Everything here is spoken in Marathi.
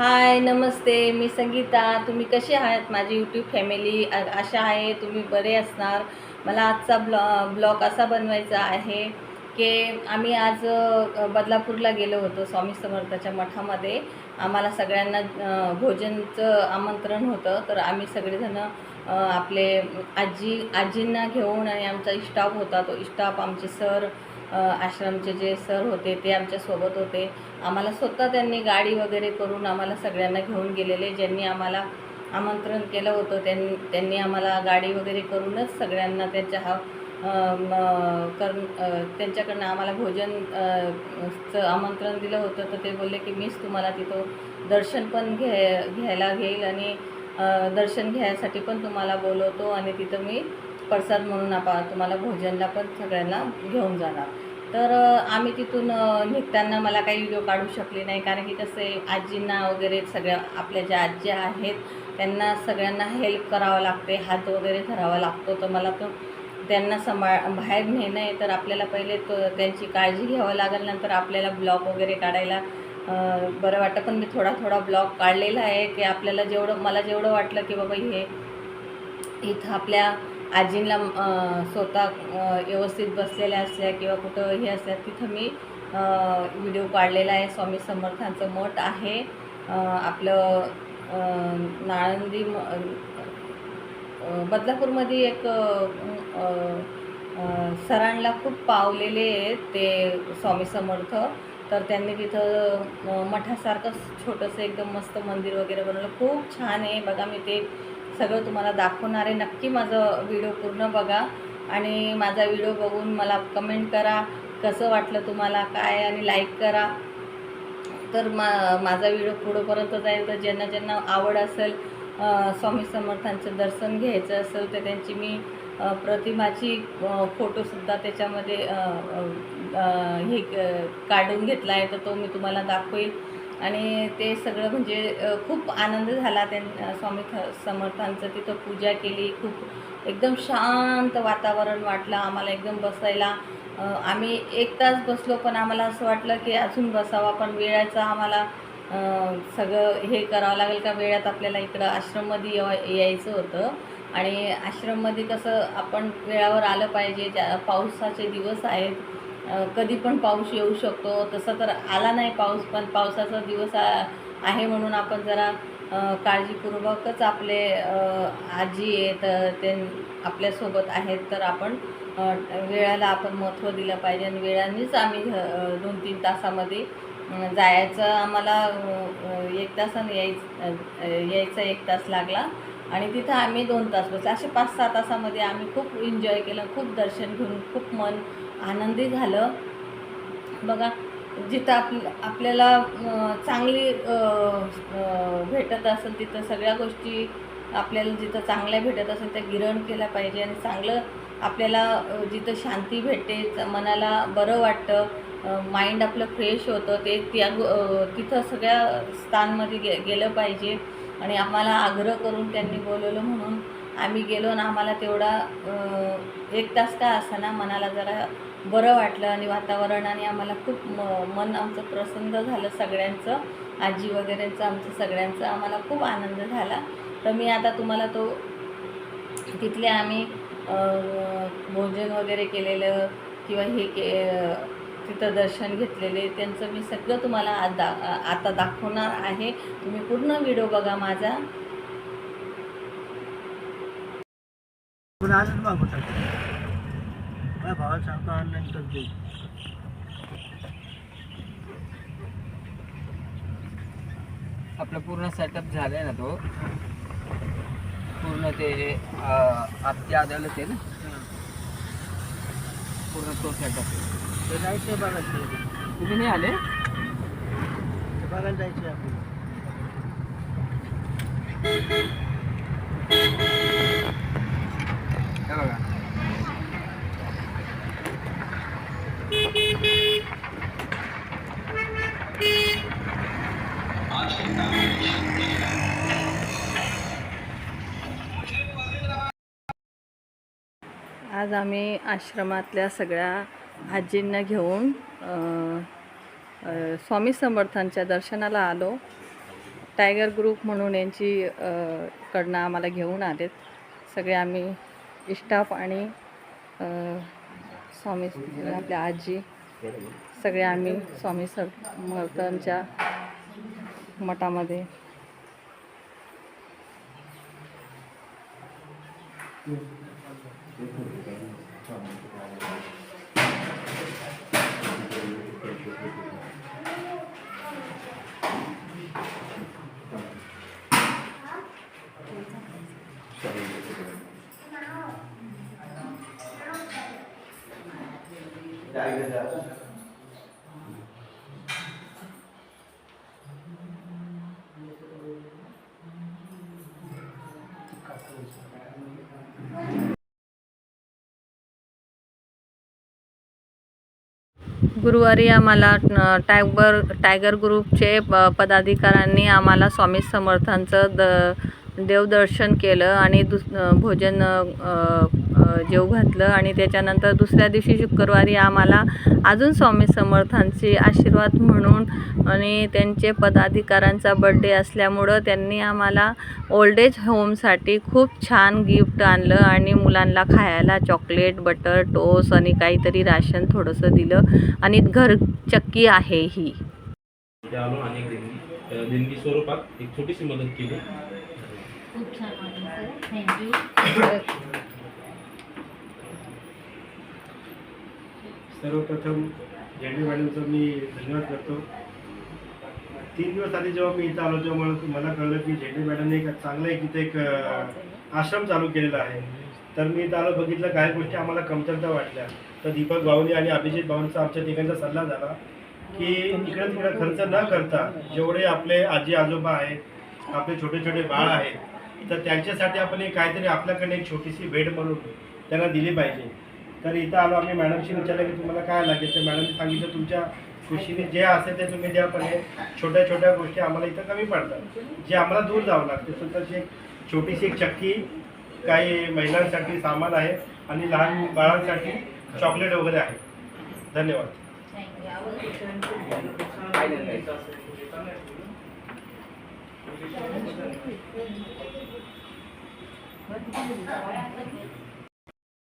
हाय नमस्ते. मी संगीता. तुम्ही कसे आहात? माझी यूट्यूब फॅमिली अशा आशा आहे तुम्ही बरे असणार. मला आजचा ब्लॉ ब्लॉग असा बनवायचा आहे की आम्ही आज बदलापूरला गेलो होतो स्वामी समर्थाच्या मठामध्ये. आम्हाला सगळ्यांना भोजनचं आमंत्रण होतं. तर आम्ही सगळेजणं आपले आजी आजींना घेऊन आणि आमचा स्टाफ होता. तो स्टाफ आमचे सर आश्रमचे जे सर होते ते आमच्यासोबत होते. आम्हाला स्वतः त्यांनी गाडी वगैरे करून आम्हाला सगळ्यांना घेऊन गेलेले. ज्यांनी आम्हाला आमंत्रण केलं होतं त्यांनी त्यांनी आम्हाला गाडी वगैरे करूनच सगळ्यांना त्यांच्या हा कर त्यांच्याकडनं आम्हाला भोजन चं आमंत्रण दिलं होतं. तर ते बोलले की मीच तुम्हाला तिथं दर्शन पण घे घ्यायला घेईल आणि दर्शन घ्यायसाठी पण तुम्हाला बोलवतो आणि तिथं मी प्रसाद म्हणून आपण तुम्हाला भोजनला पण सगळ्यांना घेऊन जाणार. तर आम्ही तिथून निघताना मला काही व्हिडिओ काढू शकले नाही. कारण की कसं आहे आजींना वगैरे सगळ्या आपल्या ज्या आजी आहेत त्यांना सगळ्यांना हेल्प करावं लागते हात वगैरे धरावा लागतो. तर मला तो त्यांना सांभाळ बाहेर नेणं आहे तर आपल्याला पहिले तो त्यांची काळजी घ्यावं लागेल. नंतर आपल्याला ब्लॉग वगैरे काढायला बरं वाटतं. पण मी थोडा थोडा ब्लॉग काढलेला आहे की आपल्याला जेवढं मला जेवढं वाटलं की बाबा हे इथं आपल्या आजींना स्वतः व्यवस्थित बसलेल्या असल्या किंवा कुठं हे असल्या तिथं मी व्हिडिओ काढलेला आहे. स्वामी समर्थांचं मठ आहे. आपलं नाळंदी म- बदलापूरमध्ये एक सरांला सरांना खूप पावलेले आहेत ते स्वामी समर्थ. तर त्यांनी तिथं मठासारखं छोटंसं एकदम मस्त मंदिर वगैरे बनवलं. खूप छान आहे. बघा मी ते सगळं तुम्हाला दाखवणार आहे. नक्की माझं व्हिडिओ पूर्ण बघा आणि माझा व्हिडिओ बघून मला कमेंट करा कसं वाटलं तुम्हाला काय आणि लाईक करा. तर मा माझा व्हिडिओ पुढंपर्यंत जाईल तर ज्यांना ज्यांना आवड असेल स्वामी समर्थांचं दर्शन घ्यायचं असेल तर त्यांची मी प्रतिमाची फोटोसुद्धा त्याच्यामध्ये हे क- काढून घेतला आहे. तर तो मी तुम्हाला दाखवेल. आणि ते सगळं म्हणजे खूप आनंद झाला त्यां स्वामी थ समर्थांचं. तिथं पूजा केली. खूप एकदम शांत वातावरण वाटलं आम्हाला एकदम बसायला. आम्ही एक तास बसलो पण आम्हाला असं वाटलं की अजून बसावा पण वेळाचा आम्हाला सगळं हे करावं लागेल का? वेळात आपल्याला इकडं आश्रममध्ये यायचं होतं. आणि आश्रममध्ये कसं आपण वेळावर आलं पाहिजे. ज्या पावसाचे दिवस आहेत. कधी पण पाऊस येऊ शकतो. तसं तर आला नाही पाऊस पण पावसाचा दिवस आ- आहे म्हणून आपण जरा काळजीपूर्वकच आपले आजी आहेत ते आपल्यासोबत आहेत तर आपण वेळाला आपण महत्त्व दिलं पाहिजे आणि वेळानेच आम्ही दोन तीन तासामध्ये जायचं. आम्हाला एक तासानं यायचं यायचा एक तास लागला. आणि तिथं आम्ही दोन तास बसले. असे पाच सहा तासामध्ये आम्ही खूप एन्जॉय केलं खूप दर्शन घेऊन खूप मन आनंदी झालं. बघा जिथं आप आपल्याला चांगली भेटत असेल तिथं सगळ्या गोष्टी आपल्याला जिथं चांगल्या भेटत असेल त्या गिरण केल्या पाहिजे आणि चांगलं आपल्याला जिथं शांती भेटते च- मनाला बरं वाटतं माइंड आपलं फ्रेश होतं ते त्या तिथं सगळ्या स्थानमध्ये गे गेलं पाहिजे. आणि आम्हाला आग्रह करून त्यांनी बोलवलं म्हणून आम्ही गेलो आणि आम्हाला तेवढा एक तास का असताना मनाला जरा बरं वाटलं आणि वातावरण आणि आम्हाला खूप म मन आमचं प्रसन्न झालं सगळ्यांचं. आजी वगैरेंचं आमचं सगळ्यांचं. आम्हाला खूप आनंद झाला. तर मी आता तुम्हाला तो तिथले आम्ही भोजन वगैरे केलेलं किंवा हे के तिथं दर्शन घेतलेले त्यांचं मी सगळं तुम्हाला आज दा आता दाखवणार आहे. तुम्ही पूर्ण व्हिडिओ बघा माझा. भावाला सांगतो ऑनलाईन कर आपलं पूर्ण सेटअप झालाय ना तो? पूर्ण ते आपली अदालत आहे ना? पूर्ण तो सेटअप ते जायचं बघायचं तुम्ही नाही आले? ते बघायला जायचं आपल्याला. आज आम्ही आश्रमातल्या सगळ्या आजींना घेऊन स्वामी समर्थांच्या दर्शनाला आलो. टायगर ग्रुप म्हणून यांची कडनं आम्हाला घेऊन आलेत. सगळे आम्ही इष्टाफ आणि स्वामी आपल्या आजी सगळे आम्ही स्वामी समर्थांच्या मठामध्ये. cái thủ cái trong. गुरुवारी आम्हाला टायगर टायगर ग्रुपचे प पदाधिकाऱ्यांनी आम्हाला स्वामी समर्थांचं द देवदर्शन केलं आणि दुस भोजन जेव घातलं आणि त्याच्यानंतर दुसऱ्या दिवशी शुक्रवारी आम्हाला अजून स्वामी समर्थांचे आशीर्वाद म्हणून आणि त्यांचे पदाधिकाऱ्यांचा बड्डे असल्यामुळं त्यांनी आम्हाला ओल्ड एज होमसाठी खूप छान गिफ्ट आणलं आणि मुलांना खायला चॉकलेट बटर टोस आणि काहीतरी राशन थोडंसं दिलं. आणि घरचक्की आहे ही. देणगी स्वरूपात एक छोटीशी मदत केली. खूप छान थँक्यू सर्वप्रथम झेंडे मॅडमचं मी धन्यवाद करतो. तीन दिवस आधी जेव्हा मी इथं आलो तेव्हा मला मला कळलं की झेंडे मॅडमने एक चांगलं एक इथे एक आश्रम चालू केलेला आहे. तर मी इथं आलो बघितलं काही गोष्टी आम्हाला कमतरता वाटल्या. तर दीपक भाऊनी आणि अभिजित भाऊंचा आमच्या तिघांचा सल्ला झाला की इकडे तिकडे खर्च न करता जेवढे आपले आजी आजोबा आहेत आपले छोटे छोटे बाळ आहेत तर त्यांच्यासाठी आपण एक काहीतरी आपल्याकडे एक छोटीशी भेट म्हणून त्यांना दिली पाहिजे. तर इथं आलो आम्ही मॅडमशी विचारलं की तुम्हाला काय लागेल? तर मॅडमने सांगितलं तुमच्या खुशीने जे असेल ते तुम्ही द्या पण छोट्या छोट्या गोष्टी आम्हाला इथं कमी पडतात. जे आम्हाला दूर जावं लागते. स्वतःची एक छोटीशी एक चक्की काही महिलांसाठी सामान आहे आणि लहान बाळांसाठी चॉकलेट वगैरे आहे. धन्यवाद. थँक्यू.